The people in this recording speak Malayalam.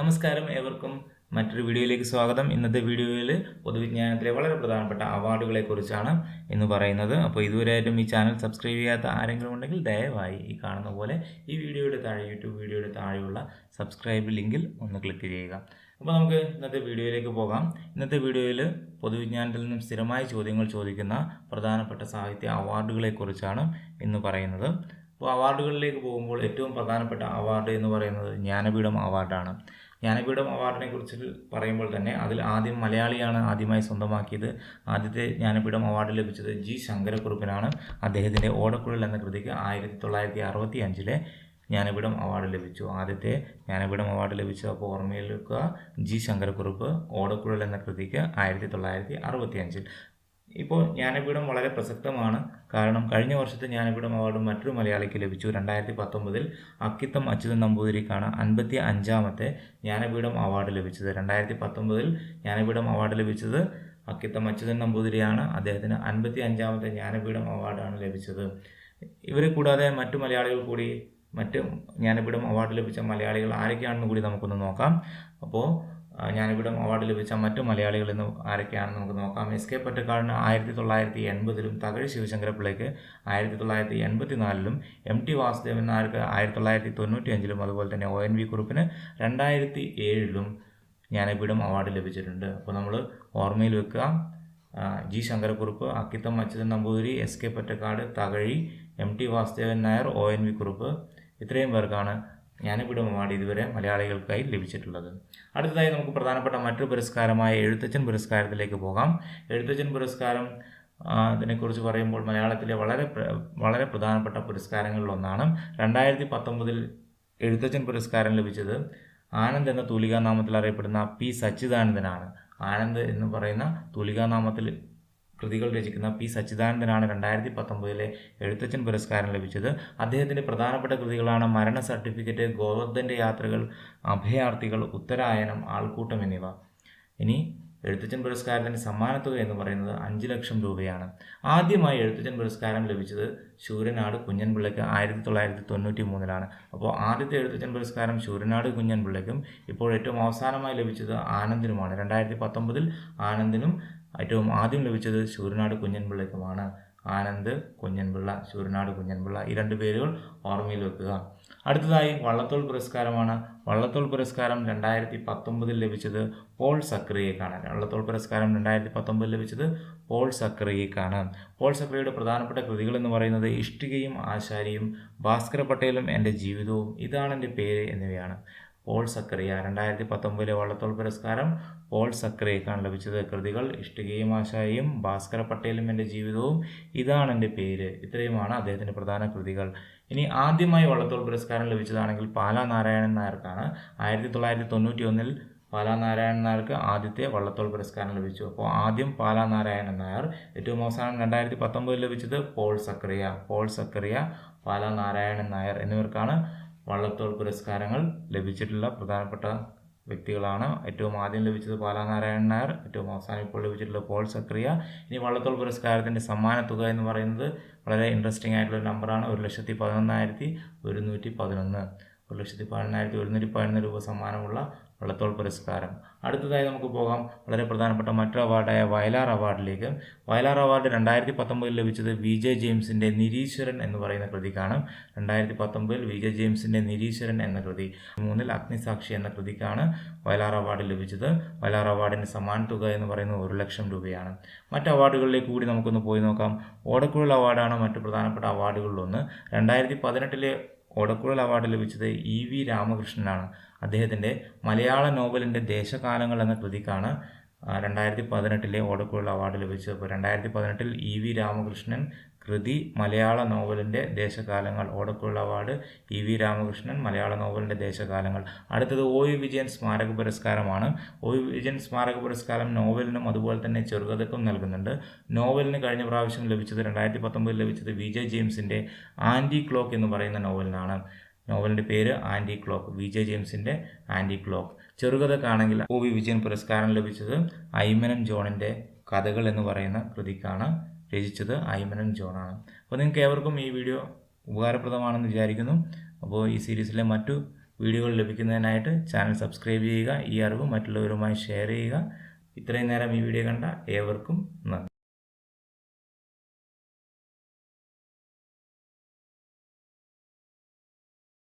നമസ്കാരം ഏവർക്കും. മറ്റൊരു വീഡിയോയിലേക്ക് സ്വാഗതം. ഇന്നത്തെ വീഡിയോയിൽ പൊതുവിജ്ഞാനത്തിലെ വളരെ പ്രധാനപ്പെട്ട അവാർഡുകളെ കുറിച്ചാണ് ഇന്ന് പറയുന്നത്. അപ്പോൾ ഇതുവരെയായിട്ടും ഈ ചാനൽ സബ്സ്ക്രൈബ് ചെയ്യാത്ത ആരെങ്കിലും ഉണ്ടെങ്കിൽ ദയവായി ഈ കാണുന്ന പോലെ ഈ വീഡിയോയുടെ താഴെ യൂട്യൂബ് വീഡിയോയുടെ താഴെയുള്ള സബ്സ്ക്രൈബ് ലിങ്കിൽ ഒന്ന് ക്ലിക്ക് ചെയ്യുക. അപ്പോൾ നമുക്ക് ഇന്നത്തെ വീഡിയോയിലേക്ക് പോകാം. ഇന്നത്തെ വീഡിയോയിൽ പൊതുവിജ്ഞാനത്തിൽ നിന്നും സ്ഥിരമായ ചോദ്യങ്ങൾ ചോദിക്കുന്ന പ്രധാനപ്പെട്ട സാഹിത്യ അവാർഡുകളെ കുറിച്ചാണ് ഇന്ന് പറയുന്നത്. അപ്പോൾ അവാർഡുകളിലേക്ക് പോകുമ്പോൾ ഏറ്റവും പ്രധാനപ്പെട്ട അവാർഡ് എന്ന് പറയുന്നത് ജ്ഞാനപീഠം അവാർഡാണ്. ജ്ഞാനപീഠം അവാർഡിനെ കുറിച്ച് പറയുമ്പോൾ തന്നെ അതിൽ ആദ്യം മലയാളിയാണ് ആദ്യമായി സ്വന്തമാക്കിയത്. ആദ്യത്തെ ജ്ഞാനപീഠം അവാർഡ് ലഭിച്ചത് ജി ശങ്കരക്കുറുപ്പിനാണ്. അദ്ദേഹത്തിന്റെ ഓടക്കുഴൽ എന്ന കൃതിക്ക് ആയിരത്തി തൊള്ളായിരത്തി അറുപത്തി അഞ്ചിലെ ജ്ഞാനപീഠം അവാർഡ് ലഭിച്ചു. ആദ്യത്തെ ജ്ഞാനപീഠം അവാർഡ് ലഭിച്ചു അപ്പോൾ വെക്കുക ജി ശങ്കരക്കുറുപ്പ് ഓടക്കുഴൽ എന്ന കൃതിക്ക് ആയിരത്തി തൊള്ളായിരത്തി അറുപത്തി അഞ്ചിൽ ഇപ്പോൾ ജ്ഞാനപീഠം വളരെ പ്രസക്തമാണ്. കാരണം കഴിഞ്ഞ വർഷത്തെ ജ്ഞാനപീഠം അവാർഡ് മറ്റൊരു മലയാളിക്ക് ലഭിച്ചു. രണ്ടായിരത്തി പത്തൊമ്പതിൽ അക്കിത്തം അച്യുതൻ നമ്പൂതിരിക്കാണ് അൻപത്തി അഞ്ചാമത്തെ ജ്ഞാനപീഠം അവാർഡ് ലഭിച്ചത്. രണ്ടായിരത്തി പത്തൊമ്പതിൽ ജ്ഞാനപീഠം അവാർഡ് ലഭിച്ചത് അക്കിത്തം അച്യുതൻ നമ്പൂതിരിയാണ്. അദ്ദേഹത്തിന് അൻപത്തി അഞ്ചാമത്തെ ജ്ഞാനപീഠം അവാർഡാണ് ലഭിച്ചത്. ഇവരെ കൂടാതെ മറ്റു മലയാളികൾ കൂടി മറ്റ് ജ്ഞാനപീഠം അവാർഡ് ലഭിച്ച മലയാളികൾ ആരൊക്കെയാണെന്ന് കൂടി നമുക്കൊന്ന് നോക്കാം. അപ്പോൾ ജ്ഞാനപീഠം അവാർഡ് ലഭിച്ച മറ്റു മലയാളികൾ എന്ന് ആരൊക്കെയാണെന്ന് നമുക്ക് നോക്കാം. എസ് കെ പൊറ്റക്കാടിന് ആയിരത്തി തൊള്ളായിരത്തി എൺപതിലും തകഴി ശിവശങ്കരപ്പിള്ളയ്ക്ക് ആയിരത്തി തൊള്ളായിരത്തി എൺപത്തി നാലിലും എം ടി വാസുദേവൻ നായർക്ക് ആയിരത്തി തൊള്ളായിരത്തി തൊണ്ണൂറ്റി അഞ്ചിലും അതുപോലെ തന്നെ ഒ എൻ വി കുറുപ്പിന് രണ്ടായിരത്തി ഏഴിലും ജ്ഞാനപീഠം അവാർഡ് ലഭിച്ചിട്ടുണ്ട്. അപ്പോൾ നമ്മൾ ഓർമ്മയിൽ വെക്കുക. G Sankarakurup Akkitham Achuthan Namboothiri S K Pottekkatt Thakazhi M T Vasudevan Nair O N V Kurup. ഇത്രയും പേർക്കാണ് ജ്ഞാനപീഠം അവാർഡ് ഇതുവരെ മലയാളികൾക്കായി ലഭിച്ചിട്ടുള്ളത്. അടുത്തതായി നമുക്ക് പ്രധാനപ്പെട്ട മറ്റൊരു പുരസ്കാരമായ എഴുത്തച്ഛൻ പുരസ്കാരത്തിലേക്ക് പോകാം. എഴുത്തച്ഛൻ പുരസ്കാരം അതിനെക്കുറിച്ച് പറയുമ്പോൾ മലയാളത്തിലെ വളരെ വളരെ പ്രധാനപ്പെട്ട പുരസ്കാരങ്ങളിലൊന്നാണ്. രണ്ടായിരത്തി പത്തൊമ്പതിൽ എഴുത്തച്ഛൻ പുരസ്കാരം ലഭിച്ചത് ആനന്ദ് എന്ന തൂലികാനാമത്തിൽ അറിയപ്പെടുന്ന പി. സച്ചിദാനന്ദനാണ്. ആനന്ദ് എന്ന് പറയുന്ന തൂലികാനാമത്തിൽ കൃതികൾ രചിക്കുന്ന പി. സച്ചിദാനന്ദനാണ് രണ്ടായിരത്തി പത്തൊമ്പതിലെ എഴുത്തച്ഛൻ പുരസ്കാരം ലഭിച്ചത്. അദ്ദേഹത്തിന്റെ പ്രധാനപ്പെട്ട കൃതികളാണ് മരണ സർട്ടിഫിക്കറ്റ് ഗോവർദ്ധന്റെ യാത്രകൾ അഭയാർത്ഥികൾ ഉത്തരായനം ആൾക്കൂട്ടം എന്നിവ. ഇനി എഴുത്തച്ഛൻ പുരസ്കാരത്തിന്റെ സമ്മാനത്തുക എന്ന് പറയുന്നത് അഞ്ച് ലക്ഷം രൂപയാണ്. ആദ്യമായി എഴുത്തച്ഛൻ പുരസ്കാരം ലഭിച്ചത് ശൂരനാട് കുഞ്ഞൻപിള്ളയ്ക്ക് ആയിരത്തി തൊള്ളായിരത്തി തൊണ്ണൂറ്റി മൂന്നിലാണ്. അപ്പോൾ ആദ്യത്തെ എഴുത്തച്ഛൻ പുരസ്കാരം ശൂരനാട് കുഞ്ഞൻപിള്ളയ്ക്കും ഇപ്പോൾ ഏറ്റവും അവസാനമായി ലഭിച്ചത് ആനന്ദിനുമാണ്. രണ്ടായിരത്തി പത്തൊമ്പതിൽ ആനന്ദിനും ഏറ്റവും ആദ്യം ലഭിച്ചത് ശൂരനാട് കുഞ്ഞൻപിള്ളയ്ക്കുമാണ്. ആനന്ദ് കുഞ്ഞൻപിള്ള ശൂരനാട് കുഞ്ഞൻപിള്ള ഈ രണ്ട് പേരുകൾ ഓർമ്മയിൽ വെക്കുക. അടുത്തതായി വള്ളത്തോൾ പുരസ്കാരമാണ്. വള്ളത്തോൾ പുരസ്കാരം രണ്ടായിരത്തി പത്തൊമ്പതിൽ ലഭിച്ചത് പോൾ സക്രിയക്കാണ്. വള്ളത്തോൾ പുരസ്കാരം രണ്ടായിരത്തി പത്തൊമ്പതിൽ ലഭിച്ചത് പോൾ സക്രിയക്കാണ്. പോൾ സക്രിയയുടെ പ്രധാനപ്പെട്ട കൃതികൾ എന്ന് പറയുന്നത് ഇഷ്ടികയും ആശാരിയും ഭാസ്കര പട്ടേലും എന്റെ ജീവിതവും ഇതാണ് എന്റെ പേര് എന്നിവയാണ്. പോൾ സക്കറിയ രണ്ടായിരത്തി പത്തൊമ്പതിലെ വള്ളത്തോൾ പുരസ്കാരം പോൾ സക്കറിയക്കാണ് ലഭിച്ചത്. കൃതികൾ ഇഷ്ടികയും ആശായും ഭാസ്കര പട്ടേലും എന്റെ ജീവിതവും ഇതാണ് എന്റെ പേര്. ഇത്രയുമാണ് അദ്ദേഹത്തിന്റെ പ്രധാന കൃതികൾ. ഇനി ആദ്യമായി വള്ളത്തോൾ പുരസ്കാരം ലഭിച്ചതാണെങ്കിൽ പാലാ നാരായണൻ നായർക്കാണ്. ആയിരത്തി തൊള്ളായിരത്തി തൊണ്ണൂറ്റി ഒന്നിൽ പാലാ നാരായണൻ നായർക്ക് ആദ്യത്തെ വള്ളത്തോൾ പുരസ്കാരം ലഭിച്ചു. അപ്പോൾ ആദ്യം പാലാ നാരായണൻ നായർ ഏറ്റവും അവസാനം രണ്ടായിരത്തി പത്തൊമ്പതിൽ ലഭിച്ചത് പോൾ സക്കറിയ പോൾ സക്കറിയ പാലാ നാരായണൻ നായർ എന്നിവർക്കാണ് വള്ളത്തോൾ പുരസ്കാരങ്ങൾ ലഭിച്ചിട്ടുള്ള പ്രധാനപ്പെട്ട വ്യക്തികളാണ്. ഏറ്റവും ആദ്യം ലഭിച്ചത് ബാലനാരായണൻ നായർ ഏറ്റവും അവസാനം ഇപ്പോൾ ലഭിച്ചിട്ടുള്ള പോൾ സക്രിയ. ഇനി വള്ളത്തോൾ പുരസ്കാരത്തിന്റെ സമ്മാന തുക എന്ന് പറയുന്നത് വളരെ ഇൻട്രസ്റ്റിംഗ് ആയിട്ടുള്ള നമ്പറാണ് ഒരു ലക്ഷത്തി പതിനൊന്നായിരത്തി ഒരുന്നൂറ്റി പതിനൊന്ന്. ഒരു ലക്ഷത്തി പതിനായിരത്തി ഒരുന്നൂറ്റി പതിനൊന്ന് രൂപ സമ്മാനമുള്ള വള്ളത്തോൾ പുരസ്കാരം. അടുത്തതായി നമുക്ക് പോകാം. വളരെ പ്രധാനപ്പെട്ട മറ്റൊരു അവാർഡായ വയലാർ അവാർഡിലേക്ക്. വയലാർ അവാർഡ് രണ്ടായിരത്തി പത്തൊമ്പതിൽ ലഭിച്ചത് വി ജെ ജെയിംസിന്റെ നിരീശ്വരൻ എന്ന് പറയുന്ന കൃതിക്കാണ് രണ്ടായിരത്തി പത്തൊമ്പതിൽ വി ജെ ജെയിംസിന്റെ നിരീശ്വരൻ എന്ന കൃതി. മൂന്നിൽ അഗ്നിസാക്ഷി എന്ന കൃതിക്കാണ് വയലാർ അവാർഡ് ലഭിച്ചത്. വയലാർ അവാർഡിന്റെ സമ്മാന തുക എന്ന് പറയുന്നത് ഒരു ലക്ഷം രൂപയാണ്. മറ്റ് അവാർഡുകളിലേക്ക് കൂടി നമുക്കൊന്ന് പോയി നോക്കാം. ഓടക്കുഴൽ അവാർഡാണ് മറ്റു പ്രധാനപ്പെട്ട അവാർഡുകളിലൊന്ന്. രണ്ടായിരത്തി പതിനെട്ടിലെ ഓടക്കുഴൽ അവാർഡ് ലഭിച്ചത് ഇ വി രാമകൃഷ്ണനാണ്. അദ്ദേഹത്തിന്റെ മലയാള നോവലിന്റെ ദേശകാലങ്ങൾ എന്ന കൃതിക്കാണ് രണ്ടായിരത്തി പതിനെട്ടിലെ ഓടക്കുഴൽ അവാർഡ് ലഭിച്ചത്. അപ്പോൾ രണ്ടായിരത്തി പതിനെട്ടിൽ ഇ വി രാമകൃഷ്ണൻ കൃതി മലയാള നോവലിന്റെ ദേശകാലങ്ങൾ. ഓടക്കുഴൽ അവാർഡ് ഇ വി രാമകൃഷ്ണൻ മലയാള നോവലിന്റെ ദേശകാലങ്ങൾ. അടുത്തത് ഒ വി വിജയൻ സ്മാരക പുരസ്കാരമാണ്. ഒ വി വിജയൻ സ്മാരക പുരസ്കാരം നോവലിനും അതുപോലെ തന്നെ ചെറുകഥക്കും നൽകുന്നുണ്ട്. നോവലിന് കഴിഞ്ഞ പ്രാവശ്യം ലഭിച്ചത് രണ്ടായിരത്തി പത്തൊമ്പതിൽ ലഭിച്ചത് വി ജെ ജെയിംസിന്റെ ആന്റി ക്ലോക്ക് എന്ന് പറയുന്ന നോവലിനാണ്. നോവലിന്റെ പേര് ആന്റി ക്ലോക്ക് വി ജെ ജെയിംസിന്റെ ആന്റി ക്ലോക്ക്. ചെറുകഥക്കാണെങ്കിൽ ഒ വി വിജയൻ പുരസ്കാരം ലഭിച്ചത് ഐമനം ജോണിന്റെ കഥകൾ എന്ന് പറയുന്ന കൃതിക്കാണ് രചിച്ചത് ഐമനം ജോണാണ് അപ്പോൾ നിങ്ങൾക്ക് ഏവർക്കും ഈ വീഡിയോ ഉപകാരപ്രദമാണെന്ന് വിചാരിക്കുന്നു. അപ്പോൾ ഈ സീരീസിലെ മറ്റു വീഡിയോകൾ ലഭിക്കുന്നതിനായിട്ട് ചാനൽ സബ്സ്ക്രൈബ് ചെയ്യുക ഈ അറിവ് മറ്റുള്ളവരുമായി ഷെയർ ചെയ്യുക. ഇത്രയും നേരം ഈ വീഡിയോ കണ്ട ഏവർക്കും നന്ദി.